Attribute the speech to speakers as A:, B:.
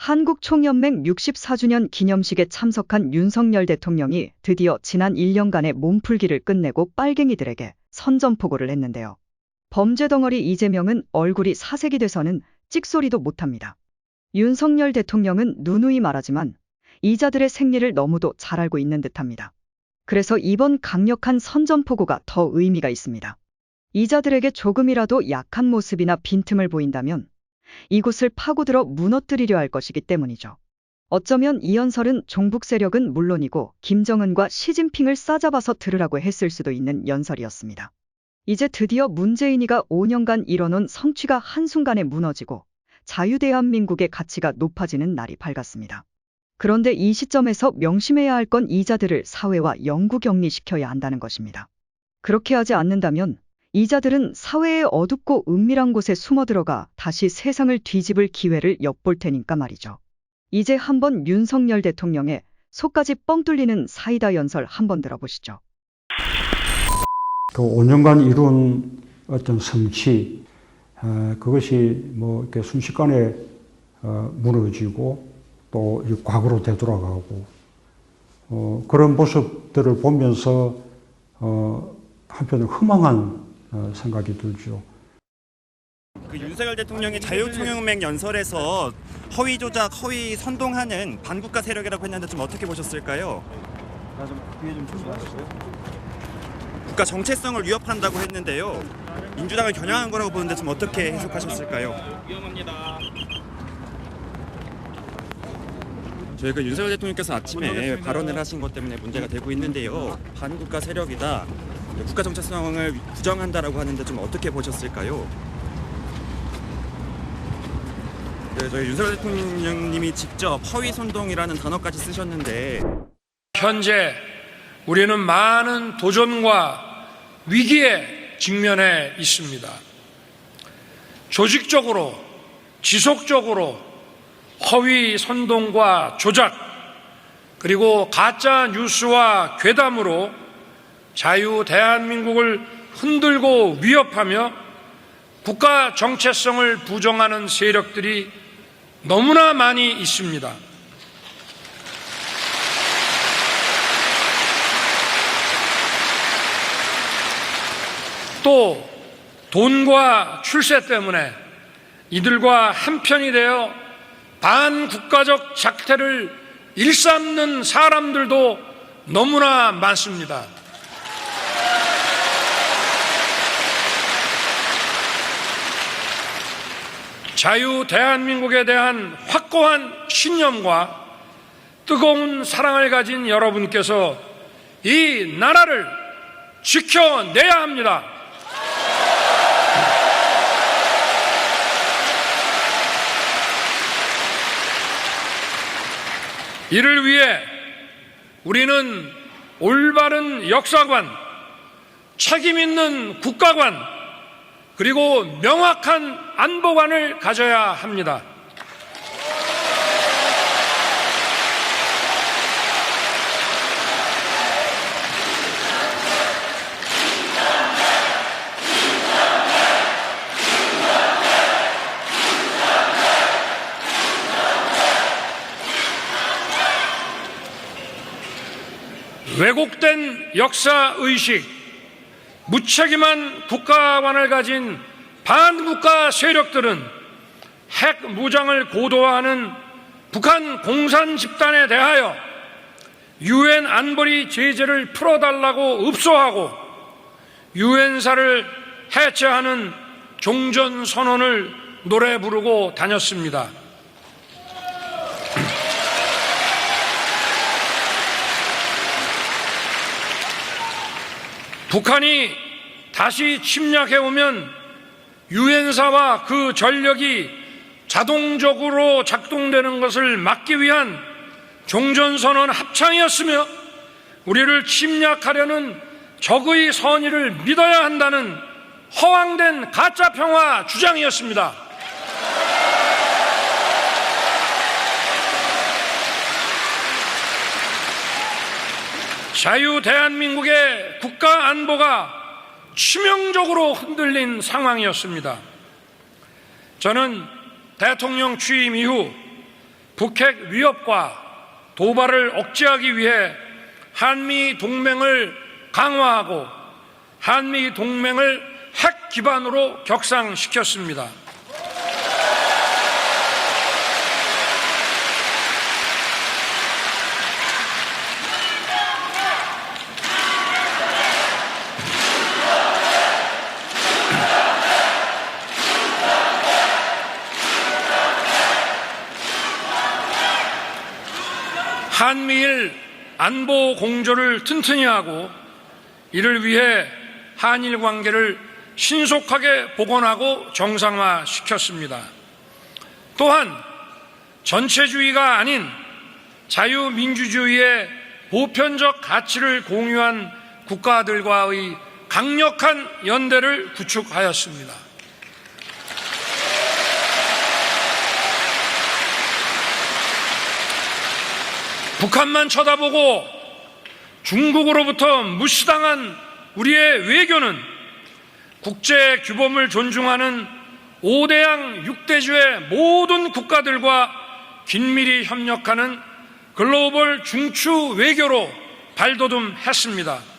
A: 한국총연맹 64주년 기념식에 참석한 윤석열 대통령이 드디어 지난 1년간의 몸풀기를 끝내고 빨갱이들에게 선전포고를 했는데요. 범죄 덩어리 이재명은 얼굴이 사색이 돼서는 찍소리도 못합니다. 윤석열 대통령은 누누이 말하지만 이자들의 생리를 너무도 잘 알고 있는 듯합니다. 그래서 이번 강력한 선전포고가 더 의미가 있습니다. 이자들에게 조금이라도 약한 모습이나 빈틈을 보인다면 이곳을 파고들어 무너뜨리려 할 것이기 때문이죠. 어쩌면 이연설은 종북 세력은 물론이고 김정은과 시진핑을 싸잡아서 들으라고 했을 수도 있는 연설이었습니다. 이제 드디어 문재인이가 5년간 이뤄놓은 성취가 한순간에 무너지고 자유대한민국의 가치가 높아지는 날이 밝았습니다. 그런데 이 시점에서 명심해야 할 건 이자들을 사회와 영구 격리시켜야 한다는 것입니다. 그렇게 하지 않는다면 이 자들은 사회의 어둡고 은밀한 곳에 숨어 들어가 다시 세상을 뒤집을 기회를 엿볼 테니까 말이죠. 이제 한번 윤석열 대통령의 속까지 뻥 뚫리는 사이다 연설 한번 들어보시죠.
B: 그 5년간 이룬 어떤 성취, 어, 그것이 뭐 이렇게 순식간에 어, 무너지고 또이 과거로 되돌아가고 어, 그런 모습들을 보면서 어, 한편으로 허망한 어, 생각이 들죠.
C: 그 윤석열 대통령이 자유총연맹 연설에서 허위 조작, 허위 선동하는 반국가 세력이라고 했는데 좀 어떻게 보셨을까요? 국가 정체성을 위협한다고 했는데요. 민주당을 겨냥한 거라고 보는데 좀 어떻게 해석하셨을까요? 저희가 윤석열 대통령께서 아침에 발언을 하신 것 때문에 문제가 되고 있는데요. 반국가 세력이다. 국가 정체성을 부정한다라고 하는데 좀 어떻게 보셨을까요? 네, 저희 윤석열 대통령님이 직접 허위 선동이라는 단어까지 쓰셨는데
D: 현재 우리는 많은 도전과 위기에 직면해 있습니다. 조직적으로, 지속적으로 허위 선동과 조작, 그리고 가짜 뉴스와 괴담으로 자유 대한민국을 흔들고 위협하며 국가 정체성을 부정하는 세력들이 너무나 많이 있습니다. 또 돈과 출세 때문에 이들과 한편이 되어 반국가적 작태를 일삼는 사람들도 너무나 많습니다. 자유 대한민국에 대한 확고한 신념과 뜨거운 사랑을 가진 여러분께서 이 나라를 지켜내야 합니다. 이를 위해 우리는 올바른 역사관, 책임 있는 국가관, 그리고 명확한 안보관을 가져야 합니다. 왜곡된 역사 의식, 무책임한 국가관을 가진 반국가 세력들은 핵 무장을 고도화하는 북한 공산 집단에 대하여 유엔 안보리 제재를 풀어달라고 읍소하고 유엔사를 해체하는 종전 선언을 노래 부르고 다녔습니다. 북한이 다시 침략해 오면 유엔사와 그 전력이 자동적으로 작동되는 것을 막기 위한 종전선언 합창이었으며 우리를 침략하려는 적의 선의를 믿어야 한다는 허황된 가짜 평화 주장이었습니다. 자유 대한민국의 국가 안보가 치명적으로 흔들린 상황이었습니다. 저는 대통령 취임 이후 북핵 위협과 도발을 억제하기 위해 한미 동맹을 강화하고 한미 동맹을 핵 기반으로 격상시켰습니다. 한미일 안보 공조를 튼튼히 하고 이를 위해 한일 관계를 신속하게 복원하고 정상화시켰습니다. 또한 전체주의가 아닌 자유민주주의의 보편적 가치를 공유한 국가들과의 강력한 연대를 구축하였습니다. 북한만 쳐다보고 중국으로부터 무시당한 우리의 외교는 국제 규범을 존중하는 5대양 6대주의 모든 국가들과 긴밀히 협력하는 글로벌 중추 외교로 발돋움했습니다.